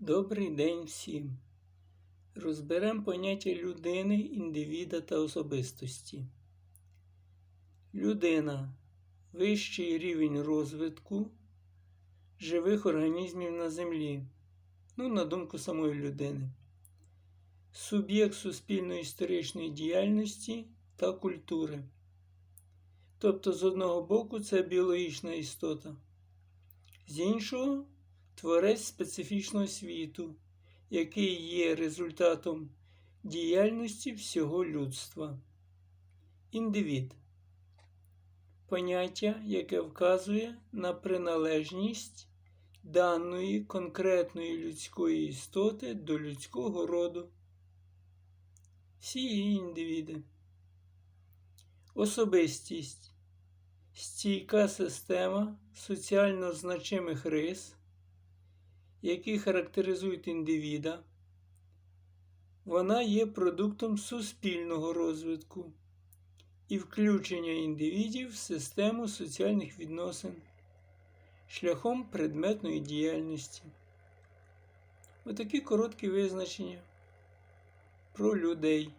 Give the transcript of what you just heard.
Добрий день всім. Розберемо поняття людини, індивіда та особистості. Людина вищий рівень розвитку живих організмів на Землі. Ну, на думку самої людини. Суб'єкт суспільно-історичної діяльності та культури. Тобто, з одного боку, це біологічна істота, з іншого творець специфічного світу, який є результатом діяльності всього людства. Індивід поняття, яке вказує на приналежність даної конкретної людської істоти до людського роду. Всі її індивіди. Особистість стійка система соціально значимих рис, які характеризують індивіда. Вона є продуктом суспільного розвитку і включення індивідів в систему соціальних відносин шляхом предметної діяльності. Отакі короткі визначення про людей.